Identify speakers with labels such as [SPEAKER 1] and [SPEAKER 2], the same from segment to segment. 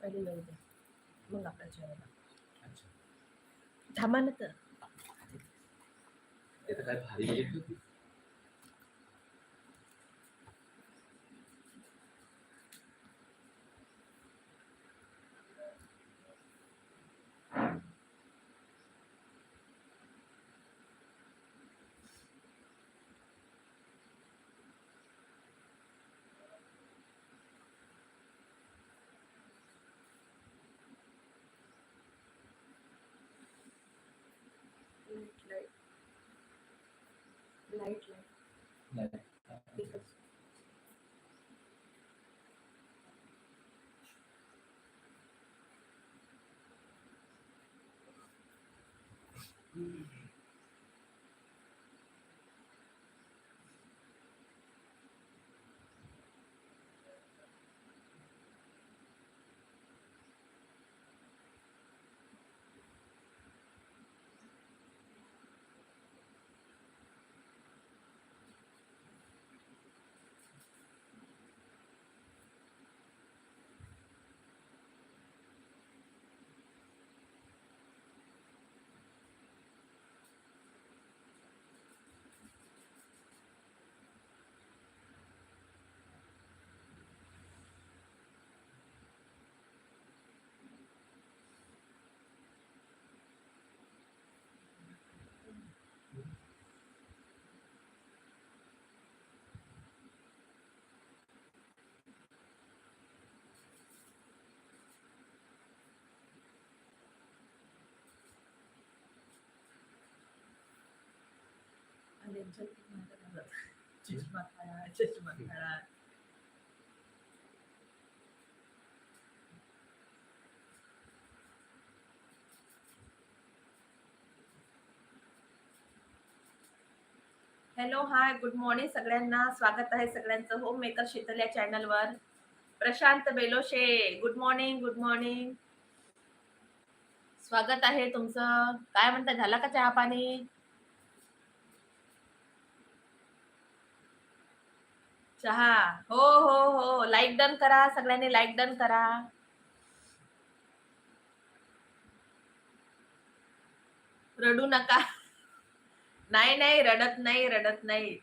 [SPEAKER 1] पहिले येऊ दे. मग आपल्या जेवायला. थांबा ना तर.
[SPEAKER 2] काय भारी
[SPEAKER 1] Mm-hmm.
[SPEAKER 2] नाही.
[SPEAKER 1] चष्मा काढा चष्मा काढा हॅलो हाय गुड मॉर्निंग सगळ्यांना. स्वागत आहे सगळ्यांचं होम मेकर शीतल या चॅनलवर. Prashant Beloshe good morning good morning. स्वागत आहे तुमचं. काय म्हणता झाला का चहा पाणी? चहा. हो हो हो. लाईक डन करा. सगळ्यांनी लाईक डन करा. रडू नका. नाही नाही रडत नाही रडत नाही.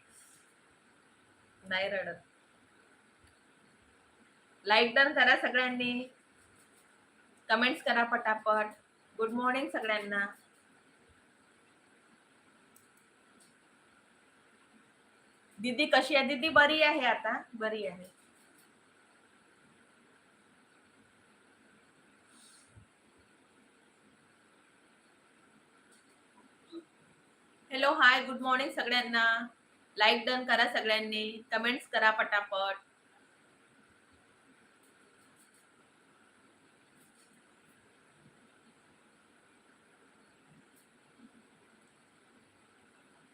[SPEAKER 1] नाही रडत. लाईक डन करा सगळ्यांनी. कमेंट्स करा पटापट. गुड मॉर्निंग सगळ्यांना. दीदी कशी आहे? दीदी बरी आहे आता? बरी आहे. हॅलो हाय गुड मॉर्निंग सगळ्यांना. लाईक डन करा सगळ्यांनी. कमेंट्स करा पटापट.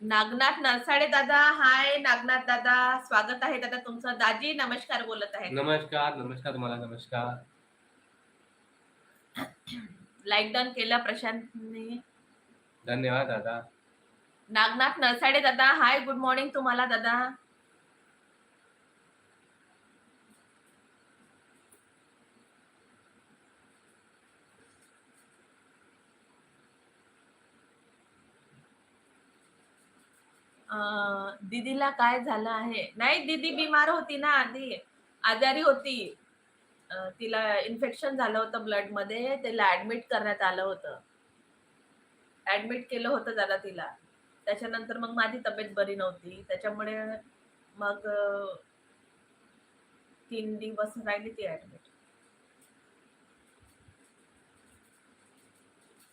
[SPEAKER 1] नागनाथ नरसाडे दादा हाय नागनाथ दादा स्वागत आहे दादा तुमचं. दाजी नमस्कार बोलत आहे.
[SPEAKER 2] नमस्कार नमस्कार तुम्हाला नमस्कार.
[SPEAKER 1] लाईक डन केला प्रशांतने.
[SPEAKER 2] धन्यवाद दादा.
[SPEAKER 1] नागनाथ नरसाडे दादा हाय गुड मॉर्निंग तुम्हाला दादा. अं, दीदीला काय झालं आहे? नाही दीदी बिमार होती ना आधी. आजारी होती. अं, तिला इन्फेक्शन झालं होतं ब्लडमध्ये तिला ऍडमिट करण्यात आलं होतं. ऍडमिट केलं होतं दादा तिला. त्याच्यानंतर मग माझी तब्येत बरी नव्हती. त्याच्यामुळे मग अं, तीन दिवस राहिली ती ऍडमिट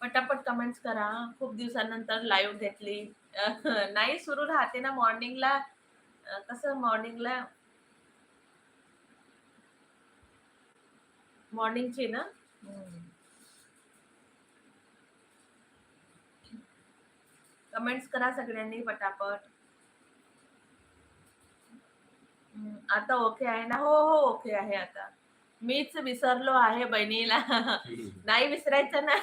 [SPEAKER 1] पटापट कमेंट्स करा. खूप दिवसानंतर लाईव्ह घेतली. नाही सुरू राहते ना मॉर्निंगला. कसं मॉर्निंगला? मॉर्निंगची ना? कमेंट्स करा सगळ्यांनी पटापट. आता ओके आहे ना? हो हो ओके आहे आता. मीच विसरलो आहे बहिणीला. नाही विसरायचं ना.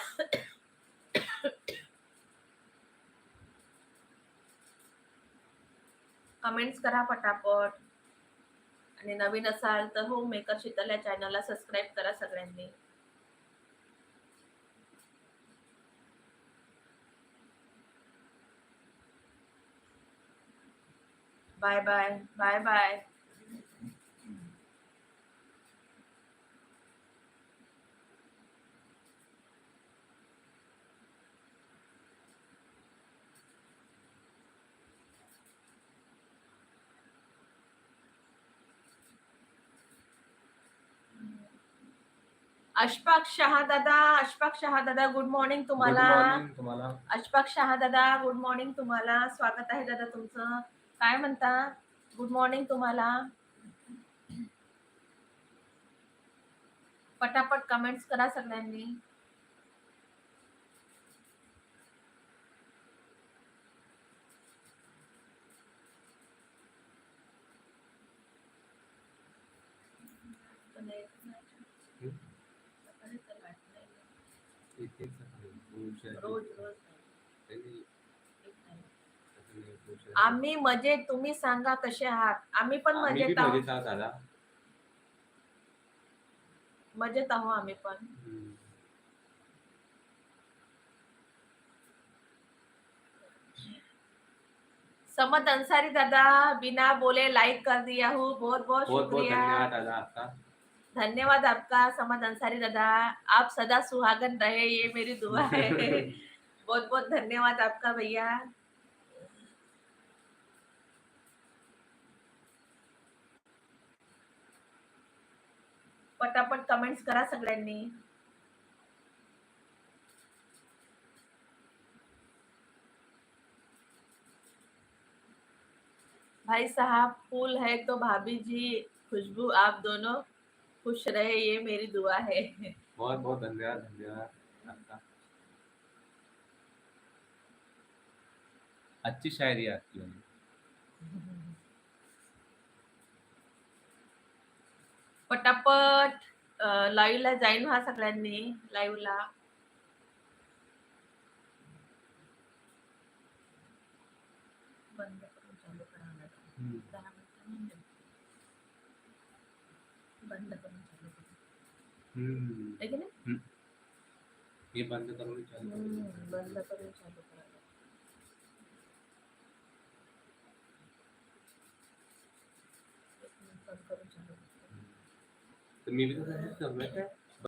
[SPEAKER 1] कमेंट्स करा पटापट. आणि नवीन असाल तर हो मेकर शीतल या चॅनलला सबस्क्राईब करा सगळ्यांनी. Bye bye bye bye. Ashfaq Shah दादा अशफाक शहा दादा गुड मॉर्निंग
[SPEAKER 2] गुड
[SPEAKER 1] तुम्हाला
[SPEAKER 2] मॉर्निंग तुम्हाला.
[SPEAKER 1] अशफाक शहा दादा गुड मॉर्निंग तुम्हाला. स्वागत आहे दादा तुमचं. काय म्हणता? गुड मॉर्निंग तुम्हाला. पटापट कमेंट्स करा सगळ्यांनी. आम्ही मजेत तुम्ही सांगा कसे आहात? आम्ही पण मजेत आहोत.
[SPEAKER 2] मजेत आहोत
[SPEAKER 1] आम्ही पण. समद अंसारी दादा बिना बोले लाइक कर दिया हूँ. बहुत बहुत शुक्रिया.
[SPEAKER 2] धन्यवाद दादा आपका.
[SPEAKER 1] धन्यवाद आपका समद अंसारी दादा। आप सदा सुहागन रहे ये मेरी दुआ है। बहुत बहुत धन्यवाद आपका भैया। पटापट कमेंट्स करा सगळ्यांनी। भाई साहब फूल है तो भाभी जी खुशबू आप दोनों। खुश रहे ये मेरी दुआ है।
[SPEAKER 2] बहुत बहुत धन्यवाद धन्यवाद आपका। अच्छी शायरी है आपकी वाली.
[SPEAKER 1] पटापट लाईव्ह ला जाईन व्हा सगळ्यांनी लाईव्ह ला बंद करून चालू करा मॅडम.
[SPEAKER 2] हम्म.
[SPEAKER 1] दहा मिनिटं नाही झाली. बंद करून चालू करा
[SPEAKER 2] हम्म.
[SPEAKER 1] है की नाही?
[SPEAKER 2] हे बंद करून
[SPEAKER 1] बंद चालू.
[SPEAKER 2] तर मी बी काय